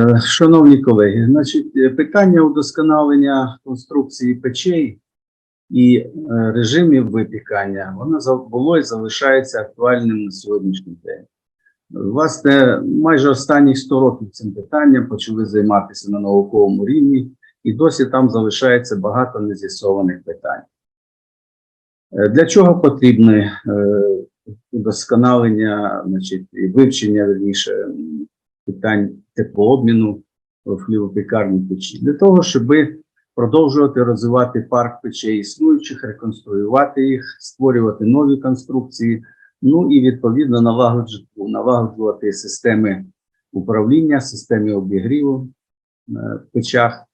Е, Шановні колеги, значить, е, питання удосконалення конструкції печей і е, режимів випікання, воно було і залишається актуальним на сьогоднішній день. Власне, майже останні 100 років цим питанням почали займатися на науковому рівні, і досі там залишається багато нез'ясованих питань. Для чого потрібне удосконалення, значить, і вивчення, верніше, питань теплообміну в хлібопекарні печі? Для того, щоб продовжувати розвивати парк печей існуючих, реконструювати їх, створювати нові конструкції, ну і відповідно налагоджувати, системи управління, системи обігріву е, в печах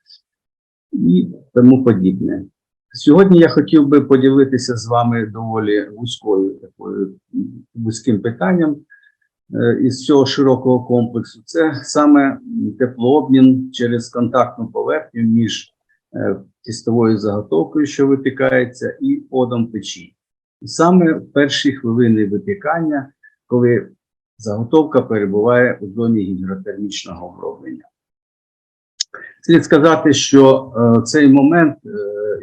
і тому подібне. Сьогодні я хотів би поділитися з вами доволі вузькою такою вузьким питанням із цього широкого комплексу. Це саме теплообмін через контактну поверхню між е, тістовою заготовкою, що випікається, і подом печі. Саме в перші хвилини випікання, коли заготовка перебуває у зоні гідротермічного оброблення. Слід сказати, що е, цей момент е,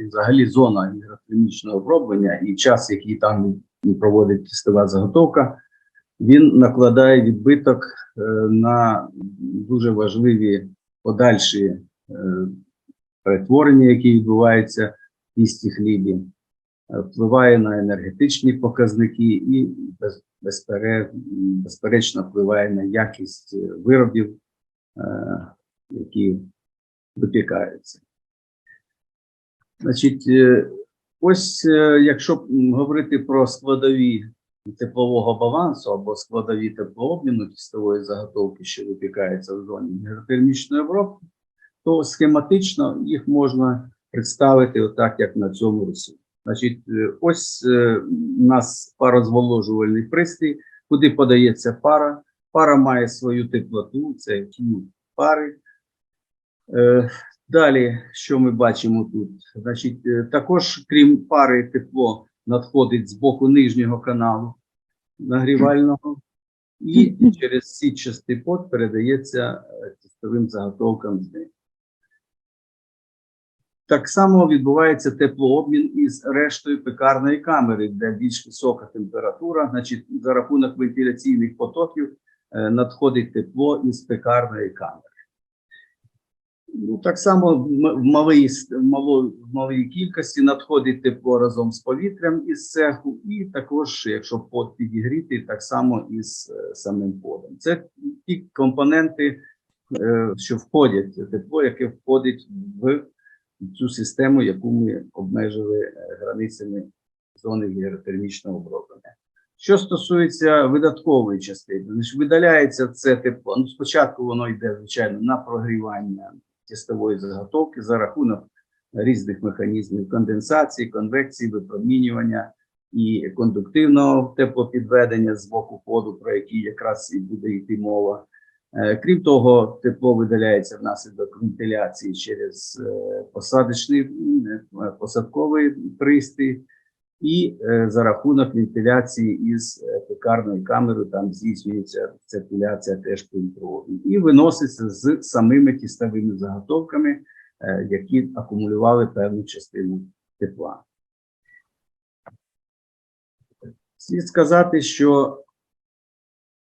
взагалі зона гідротермічного оброблення і час, який там проводить тістова заготовка, він накладає відбиток е, на дуже важливі подальші е, перетворення, які відбуваються в тісті хлібі, е, впливає на енергетичні показники і безперечно впливає на якість виробів, які випікаються. Значить, ось якщо говорити про складові теплового балансу або складові теплообміну тістової заготовки, що випікається в зоні гідротермічної обробки, то схематично їх можна представити отак, як на цьому рисунку. Значить, е, ось е, у нас парозволожувальний пристрій, куди подається пара. Пара має свою теплоту, це Q пари. Е, Далі, що ми бачимо тут? Значить, також, крім пари, тепло надходить з боку нижнього каналу нагрівального, і через сітчастий пот передається е, тістовим заготовкам знизу. Так само відбувається теплообмін із рештою пекарної камери, де більш висока температура, значить, за рахунок вентиляційних потоків е, надходить тепло із пекарної камери. Ну, так само в малій, в малій кількості надходить тепло разом з повітрям із цеху, і також, якщо под підігріти, так само із е, самим подом. Це ті компоненти, е, що входять, тепло, яке входить в цю систему, яку ми обмежили е, границями зони гідротермічного оброблення. Що стосується видаткової частини, видаляється це тепло. Ну, спочатку воно йде, звичайно, на прогрівання тістової заготовки за рахунок різних механізмів конденсації, конвекції, випромінювання і кондуктивного теплопідведення з боку поду, про який якраз і буде йти мова. Е, Крім того, тепло видаляється внаслідок вентиляції через е, посадочний е, посадковий пристрій, і е, за рахунок вентиляції із е, пекарною камерою там здійснюється циркуляція теж повітрової і виноситься з самими тістовими заготовками, е, які акумулювали певну частину тепла. Слід сказати, що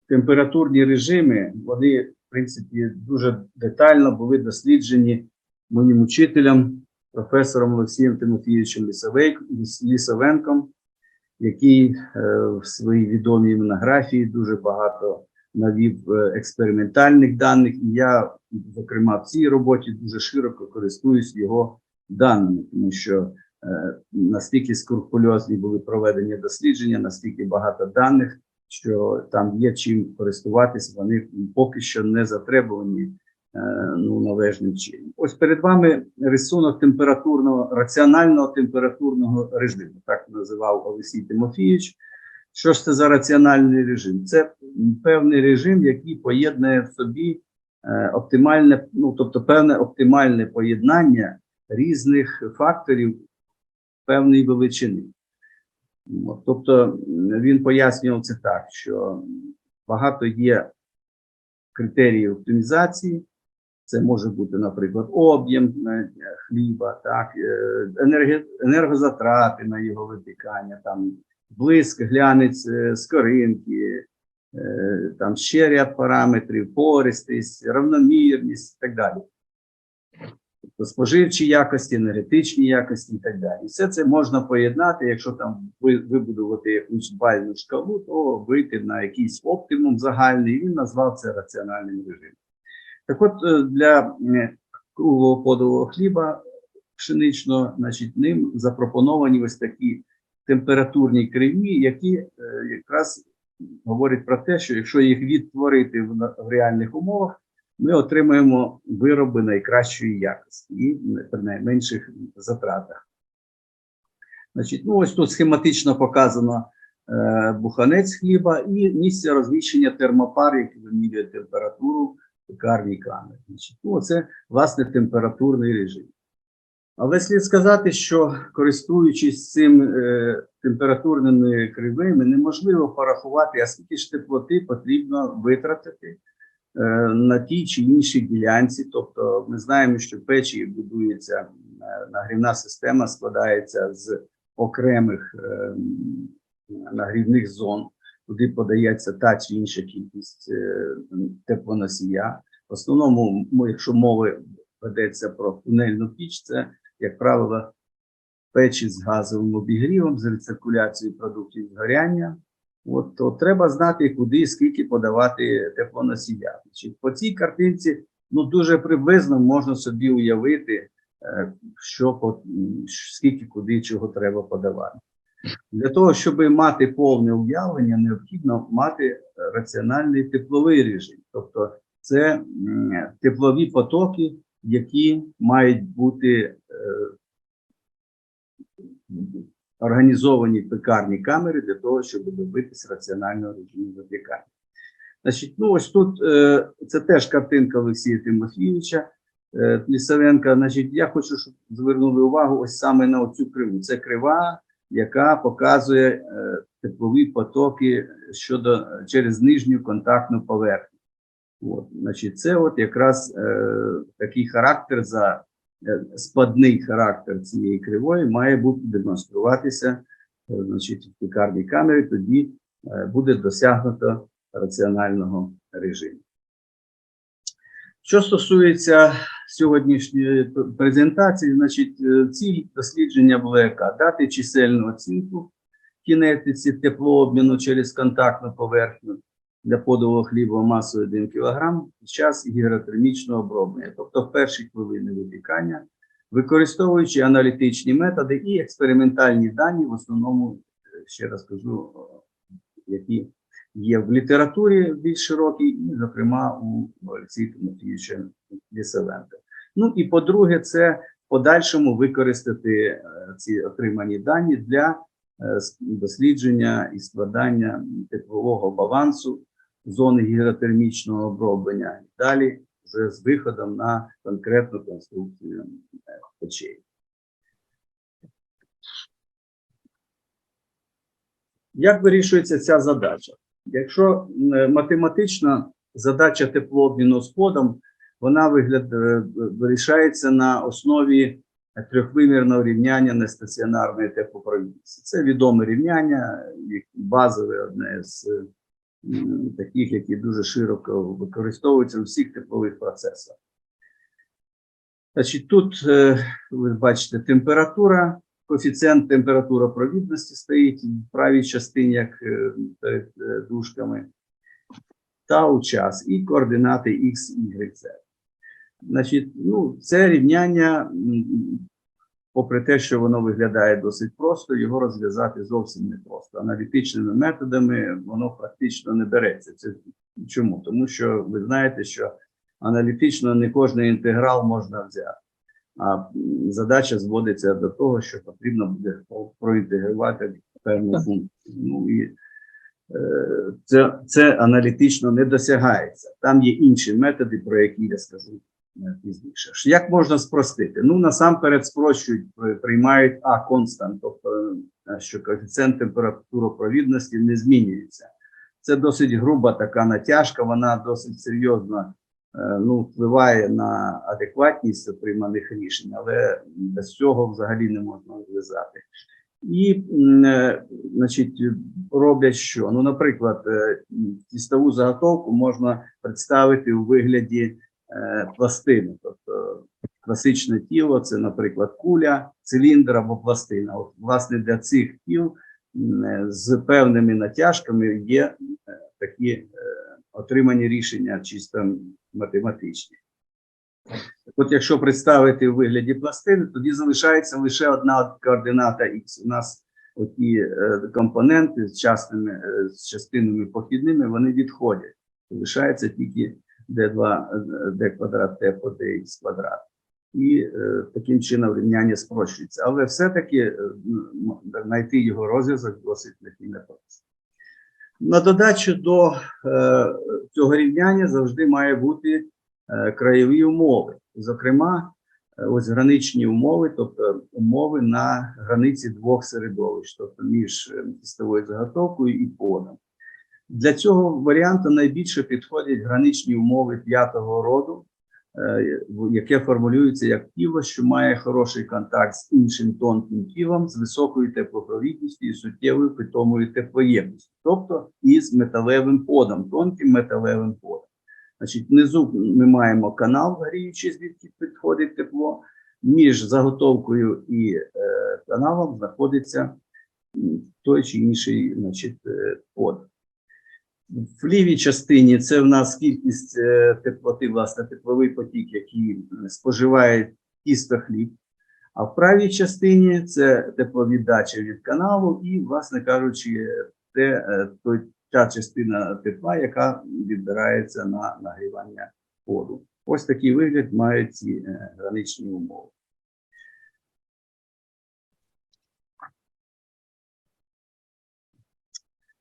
температурні режими, вони, в принципі, дуже детально були досліджені моїм учителем, професором Олексієм Тимофійовичем Лісовенком, який е, в своїй відомій монографії дуже багато навів е, експериментальних даних. І я, зокрема, в цій роботі дуже широко користуюсь його даними, тому що е, настільки скрупульозні були проведені дослідження, настільки багато даних, що там є чим користуватись, вони поки що не затребувані ну, належним чином. Ось перед вами рисунок температурного, раціонального температурного режиму, так називав Олексій Тимофійович. Що ж це за раціональний режим? Це певний режим, який поєднує в собі е, оптимальне, ну тобто певне оптимальне поєднання різних факторів певної величини. Тобто він пояснював це так, що багато є критеріїв оптимізації, Це може бути, наприклад, об'єм е, хліба, так, е, енергозатрати на його випікання, там блиск, глянець е, скоринки, там ще ряд параметрів, пористість, равномірність і так далі. Тобто споживчі якості, енергетичні якості і так далі. Все це можна поєднати, якщо там вибудувати якусь бальну шкалу, то вийти на якийсь оптимум загальний. Він назвав це раціональним режимом. Так от е, для круглого подового хліба пшеничного, значить, ним запропоновані ось такі температурні криві, які е, якраз говорять про те, що якщо їх відтворити в, реальних умовах, ми отримаємо вироби найкращої якості і при найменших затратах. Значить, ну ось тут схематично показано е, буханець хліба і місце розміщення термопар, які вимірює температуру в пекарній камері. Значить, ну, це власне температурний режим. Але слід сказати, що користуючись цим е, температурними кривими, неможливо порахувати, а скільки ж теплоти потрібно витратити е, на тій чи іншій ділянці. Тобто, ми знаємо, що печі будується е, нагрівна система, складається з окремих е, нагрівних зон, куди подається та чи інша кількість е, теплоносія. В основному, якщо мови ведеться про тунельну піч, це, як правило, печі з газовим обігрівом, з рециркуляцією продуктів згоряння. От, то треба знати, куди і скільки подавати теплоносія. По цій картинці ну, дуже приблизно можна собі уявити, е, що скільки куди чого треба подавати. Для того, щоб мати повне уявлення, необхідно мати е, раціональний тепловий режим. Тобто це теплові потоки, які мають бути е, організовані пекарні камери для того, щоб добитися раціонального режиму випікання. Значить, ну ось тут е, це теж картинка Олексія Тимофійовича Лісовенка. Значить, я хочу, щоб звернули увагу ось саме на цю криву. Це крива, яка показує е, теплові потоки щодо через нижню контактну поверхню. От, значить, це от якраз е, такий характер за е, спадний характер цієї кривої має бути демонструватися е, значить, в пекарній камері, тоді е, буде досягнуто раціонального режиму. Що стосується сьогоднішньої презентації, значить, е, ціль дослідження була? Дати чисельну оцінку кінетиці теплообміну через контактну поверхню для подового хліба масою 1 кг під час гігротермічного оброблення, тобто в перші хвилини випікання, використовуючи аналітичні методи і експериментальні дані, в основному, е, ще раз кажу, які є в літературі більш широкій, і, зокрема, у Олексія Тимофійовича Лісовенка. Ну і по-друге, це в подальшому використати е, ці отримані дані для е, дослідження і складання теплового балансу зони гідротермічного оброблення і далі вже з виходом на конкретну конструкцію е, печей. Як вирішується ця задача? Якщо математично задача теплообміну з кодом, вона вигляд, е, вирішається на основі трьохвимірного рівняння нестаціонарної теплопровідності. Це відоме рівняння, базове одне з е, таких, які дуже широко використовуються у всіх теплових процесах. Значить, тут е, ви бачите температура, коефіцієнт температуропровідності стоїть в правій частині, як перед дужками, та у час і координати X, Y, Z. Значить, ну, це рівняння, попри те, що воно виглядає досить просто, його розв'язати зовсім не просто. Аналітичними методами воно практично не береться. Це чому? Тому що ви знаєте, що аналітично не кожний інтеграл можна взяти. А задача зводиться до того, що потрібно буде проінтегрувати певну функцію. Ну і е, це, це аналітично не досягається. Там є інші методи, про які я скажу пізніше. Як можна спростити? Ну, насамперед спрощують, приймають А констант, тобто е, що коефіцієнт температуропровідності не змінюється. Це досить груба така натяжка, вона досить серйозно е, ну, впливає на адекватність прийманих рішень, але без цього взагалі не можна зв'язати. І, е, значить, роблять що? Ну, наприклад, е, тістову заготовку можна представити у вигляді е, пластини. Тобто класичне тіло це, наприклад, куля, циліндр або пластина. От, власне, для цих тіл е, з певними натяжками є е, такі е, отримані рішення чисто математичні. От якщо представити у вигляді пластини, тоді залишається лише одна координата Х. У нас оті е, компоненти з частинами, е, з частинами похідними, вони відходять. Залишається тільки d2, е, d квадрат t по dx квадрат. І е, таким чином рівняння спрощується. Але все-таки е, знайти його розв'язок досить таки непросто. На додачу до е, цього рівняння завжди має бути е, краєві умови. Зокрема, е, ось граничні умови, тобто умови на границі двох середовищ, тобто між е, тістовою заготовкою і подом. Для цього варіанту найбільше підходять граничні умови п'ятого роду, е, яке формулюється як тіло, що має хороший контакт з іншим тонким тілом з високою теплопровідністю і суттєвою питомою теплоємністю, тобто із металевим подом, тонким металевим подом. Значить, внизу ми маємо канал гріючий, звідки підходить тепло. Між заготовкою і е, каналом знаходиться той чи інший значить, е, под. В лівій частині це в нас кількість е, теплоти, власне, тепловий потік, який споживає тісто хліб. А в правій частині це тепловіддача від каналу, і, власне кажучи, те, е, той, та частина тепла, яка відбирається на нагрівання воду. Ось такий вигляд мають ці е, граничні умови.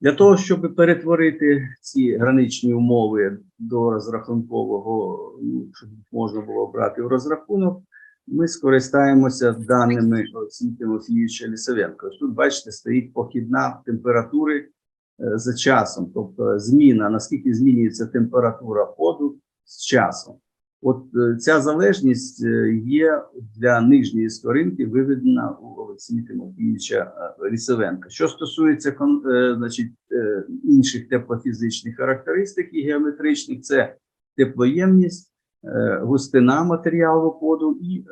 Для того, щоб перетворити ці граничні умови до розрахункового, ну, щоб можна було брати в розрахунок, ми скористаємося даними Олексія Тимофійовича Лісовенка. Ось Тут, бачите, стоїть похідна температури е, за часом, тобто зміна, наскільки змінюється температура поду з часом. От е, ця залежність е, є для нижньої скоринки виведена у Олексія Тимофійовича е, Лісовенка. Що стосується значить, інших теплофізичних характеристик і геометричних, це теплоємність, густина матеріалу поду і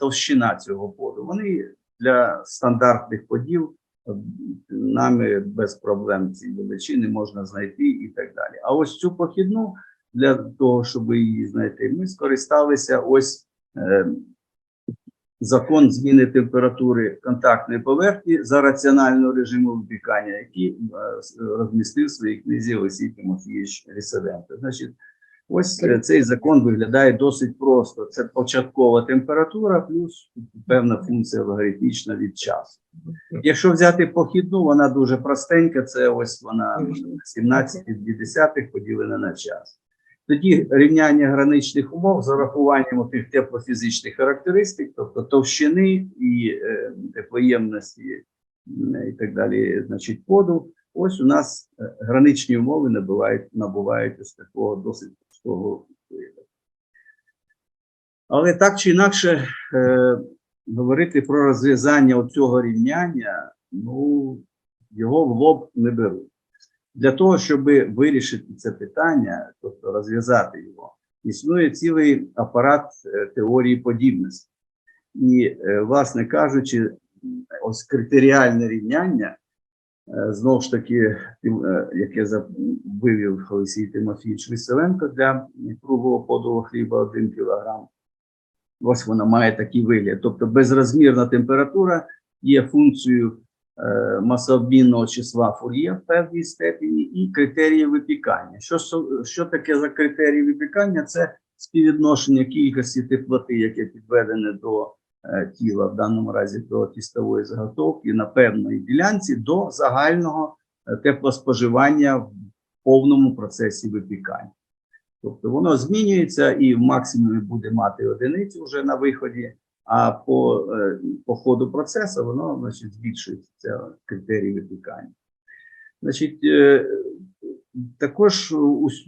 товщина цього поду. Вони для стандартних подів нами без проблем ці величини можна знайти і так далі. А ось цю похідну для того, щоб її знайти, ми скористалися ось е, закон зміни температури контактної поверхні за раціонального режиму випікання, який е, розмістив в своїй книзі Олексій Тимофійович Рісовенко. Значить, ось е, цей закон виглядає досить просто. Це початкова температура плюс певна функція логарифмічна від часу. Якщо взяти похідну, вона дуже простенька. Це ось вона 17,2 поділена на час. Тоді рівняння граничних умов з урахуванням теплофізичних характеристик, тобто товщини і е, теплоємності і так далі, значить, поду. Ось у нас е, граничні умови набувають, набувають ось такого досить простого вигляду. Але так чи інакше, е, говорити про розв'язання цього рівняння, ну, його в лоб не беруть. Для того, щоб вирішити це питання, тобто розв'язати його, існує цілий апарат е, теорії подібності. І, е, власне кажучи, ось критеріальне рівняння, е, знову ж таки, яке вивів Олексій Тимофійович Лисовенко для круглого подового хліба 1 кілограм. Ось вона має такий вигляд. Тобто безрозмірна температура є функцією масообмінного числа Фур'є в певній степені і критерії випікання. Що, що таке за критерії випікання? Це співвідношення кількості теплоти, яке підведене до е, тіла, в даному разі до тістової заготовки на певної ділянці до загального е, теплоспоживання в повному процесі випікання. Тобто воно змінюється і в максимумі буде мати одиницю вже на виході, а по, е, по ходу процесу воно значить, збільшується критерій випікання. Значить, е, Також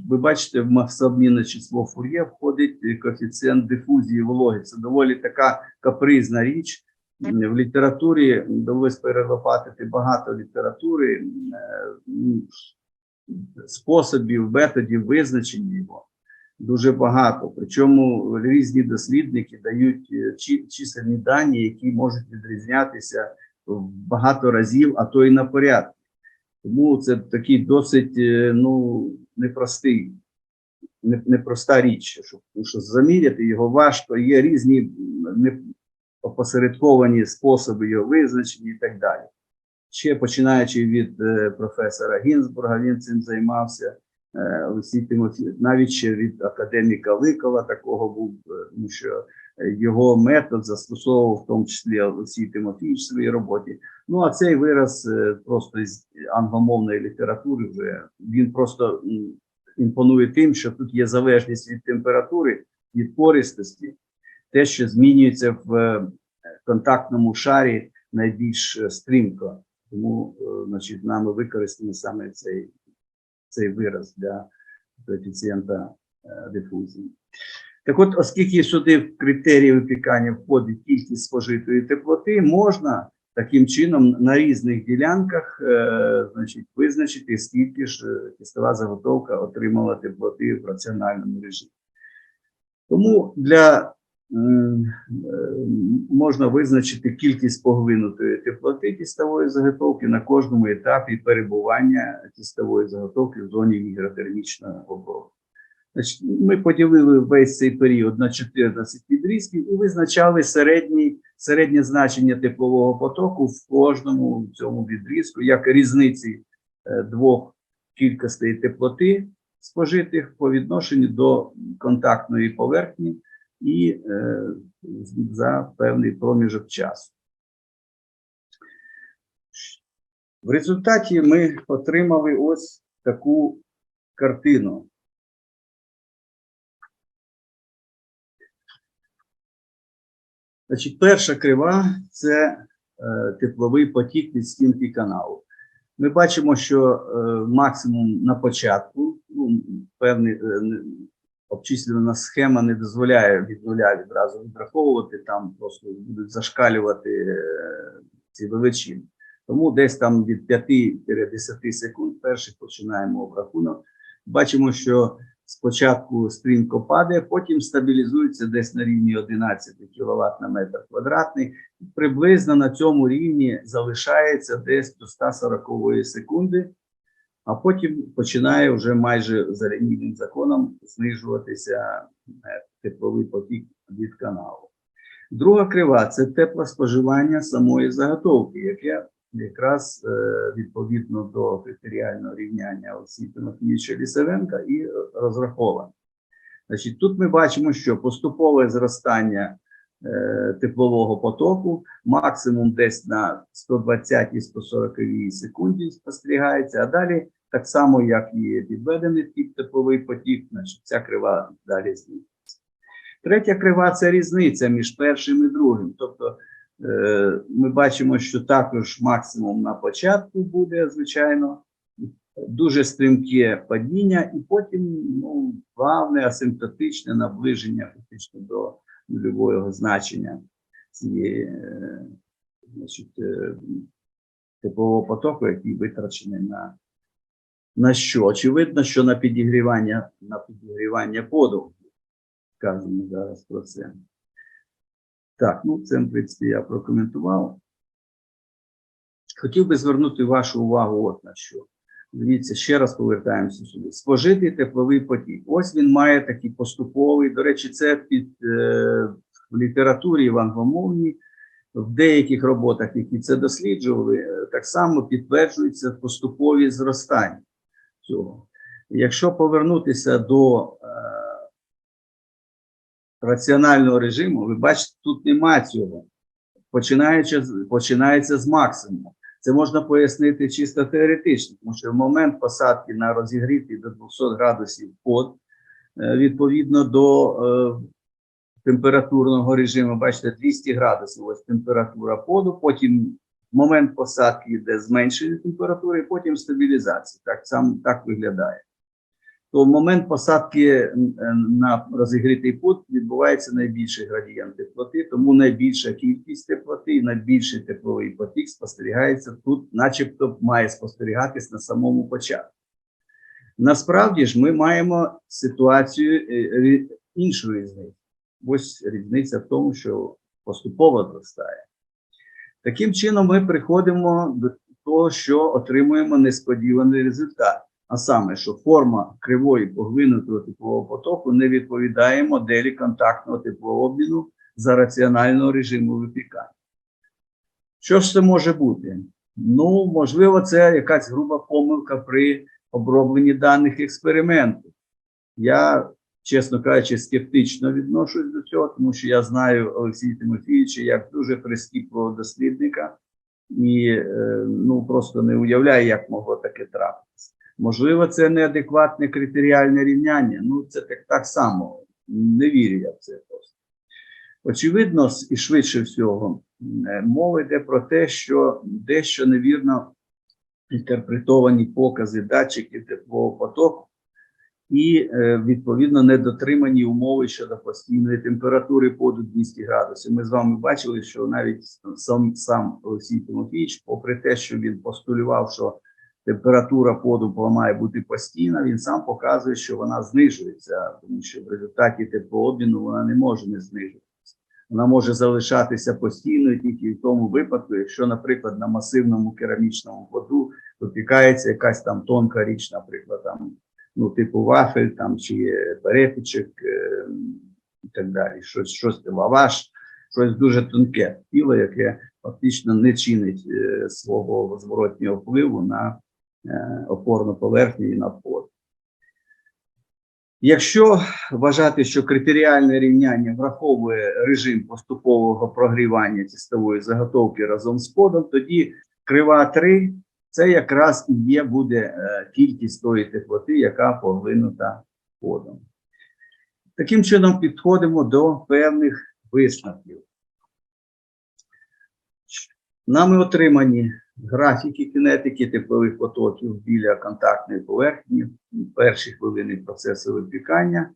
ви бачите, в масообмінне число Фур'є входить коефіцієнт дифузії вологи. Це доволі така капризна річ. В літературі довелось перелопатити багато літератури, е, способів, методів визначення його. Дуже багато. Причому різні дослідники дають е, чисельні дані, які можуть відрізнятися в багато разів, а то і на порядок. Тому це такий досить е, ну, непростий, непроста річ, що, тому що заміряти його важко, є різні опосередковані способи його визначення і так далі. Ще починаючи від е, професора Гінзбурга, він цим займався. Е, Олексій Тимофій, навіть ще від академіка Ликова такого був, е, тому що його метод застосовував в тому числі Олексій Тимофійович в своїй роботі. Ну а цей вираз е, просто із англомовної літератури вже він просто імпонує тим, що тут є залежність від температури, від пористості, те, що змінюється в контактному шарі найбільш стрімко. Тому, значить, нами використаний саме цей, цей вираз для коефіцієнта е, дифузії. Так от, оскільки сюди в критерії випікання входить кількість спожитої теплоти, можна таким чином на різних ділянках е, значить, визначити, скільки ж е, тістова заготовка отримала теплоти в раціональному режимі. Тому для можна визначити кількість поглинутої теплоти тістової заготовки на кожному етапі перебування тістової заготовки в зоні гігротермічного обробки. Ми поділили весь цей період на 14 відрізків і визначали середній, середнє значення теплового потоку в кожному цьому відрізку, як різниці е, двох кількостей теплоти спожитих по відношенню до контактної поверхні і е, за певний проміжок часу. В результаті ми отримали ось таку картину. Значить, перша крива це е, тепловий потік від стінки каналу. Ми бачимо, що е, максимум на початку, ну, певний обчислювана схема не дозволяє від нуля відразу відраховувати, там просто будуть зашкалювати е, ці величини. Тому десь там від 5-10 секунд перших починаємо обрахунок. Бачимо, що спочатку стрімко падає, потім стабілізується десь на рівні 11 кВт на метр квадратний. Приблизно на цьому рівні залишається десь до 140 секунди, а потім починає вже майже за лінійним законом знижуватися е, тепловий потік від каналу. Друга крива це теплоспоживання самої заготовки, яке якраз е, відповідно до критеріального рівняння Олексія Тимофійовича Лісаренка і е, розраховано. Значить, тут ми бачимо, що поступове зростання е, теплового потоку максимум десь на 120-140 секунді спостерігається, а далі так само, як і підведений тип тепловий потік, значить, ця крива далі знизиться. Третя крива це різниця між першим і другим. Тобто е, ми бачимо, що також максимум на початку буде, звичайно, дуже стрімке падіння, і потім ну, плавне асимптотичне наближення фактично до нульового значення цієї е, значить, е, теплового потоку, який витрачений на, на що? Очевидно, що на підігрівання, на підігрівання подову. Сказано зараз про це. Так, ну це, в принципі, я прокоментував. Хотів би звернути вашу увагу от на що. Дивіться, ще раз повертаємося сюди. Спожитий тепловий потік. Ось він має такий поступовий. До речі, це під е, в літературі в англомовній, в деяких роботах, які це досліджували, е, так само підтверджується поступові зростання цього. Якщо повернутися до е, раціонального режиму, ви бачите, тут нема цього. Починаючи, починається з максимуму. Це можна пояснити чисто теоретично, тому що в момент посадки на розігрітий до 200 градусів под, е, відповідно до е, температурного режиму, бачите, 200 градусів, ось температура поду, потім момент посадки йде зменшення температури, потім стабілізація. Так сам так виглядає. То в момент посадки е, на розігрітий пут відбувається найбільший градієнт теплоти, тому найбільша кількість теплоти і найбільший тепловий потік спостерігається тут, начебто має спостерігатись на самому початку. Насправді ж ми маємо ситуацію е, іншу різницю. Ось різниця в тому, що поступово зростає. Таким чином, ми приходимо до того, що отримуємо несподіваний результат. А саме, що форма кривої поглинутого теплового потоку не відповідає моделі контактного теплообміну за раціонального режиму випікання. Що ж це може бути? Ну, можливо, це якась груба помилка при обробленні даних експериментів. Я, чесно кажучи, скептично відношусь до цього, тому що я знаю Олексія Тимофійовича як дуже прискіпливого дослідника і е, ну, просто не уявляю, як могло таке трапитися. Можливо, це неадекватне критеріальне рівняння. Ну, це так, так само. Не вірю я в це просто. Очевидно, і швидше всього, е, мова йде про те, що дещо невірно інтерпретовані покази датчиків теплового потоку і, е, відповідно, недотримані умови щодо постійної температури поду 200 градусів. Ми з вами бачили, що навіть сам, сам Олексій Тимофійович, попри те, що він постулював, що температура поду має бути постійна, він сам показує, що вона знижується, тому що в результаті теплообміну вона не може не знижуватися. Вона може залишатися постійною тільки в тому випадку, якщо, наприклад, на масивному керамічному воду випікається якась там тонка річ, наприклад, там, ну, типу вафель там, чи перепічок е, і так далі. Щось, щось лаваш, щось дуже тонке тіло, яке фактично не чинить е, свого зворотнього впливу на е, опорну поверхню і на пор. Якщо вважати, що критеріальне рівняння враховує режим поступового прогрівання тістової заготовки разом з подом, тоді крива 3 це якраз і є буде е, кількість тої теплоти, яка поглинута подом. Таким чином підходимо до певних висновків. Нами отримані графіки кінетики теплових потоків біля контактної поверхні перші хвилини процесу випікання.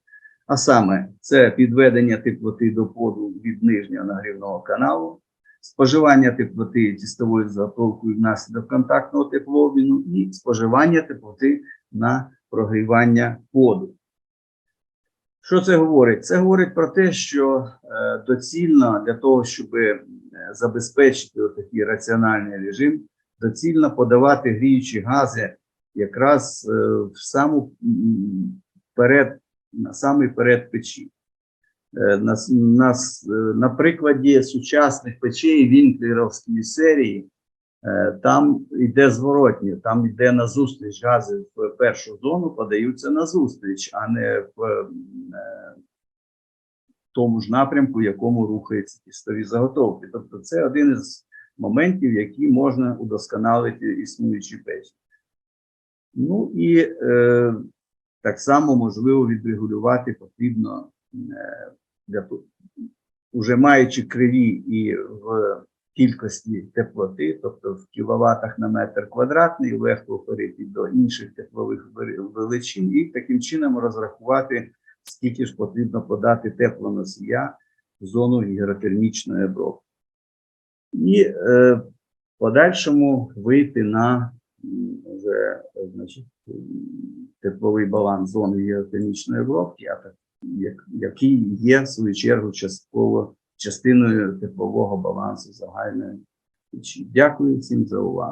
А саме це підведення теплоти до поду від нижнього нагрівного каналу, споживання теплоти тістовою заготовкою внаслідок контактного теплообміну і споживання теплоти на прогрівання поду. Що це говорить? Це говорить про те, що е, доцільно для того, щоб е, забезпечити такий раціональний режим, доцільно подавати гріючі гази якраз е, в саму перед, на самий перед печі. Е, На, на, е, на прикладі сучасних печей Вінклеровської серії е, там йде зворотнє, там йде назустріч гази в першу зону, подаються назустріч, а не в тому ж напрямку, в якому рухаються тістові заготовки. Тобто, це один із моментів, які можна удосконалити існуючі печі. Ну і е, так само можливо відрегулювати потрібно для уже маючи криві і в кількості теплоти, тобто в кіловатах на метр квадратний, легко перейти до інших теплових величин і таким чином розрахувати, скільки ж потрібно подати теплоносія в зону гігротермічної обробки. І е, подальшому вийти на вже, значить, тепловий баланс зони гігротермічної обробки, а який є в свою чергу частково частиною теплового балансу загальної. Дякую всім за увагу.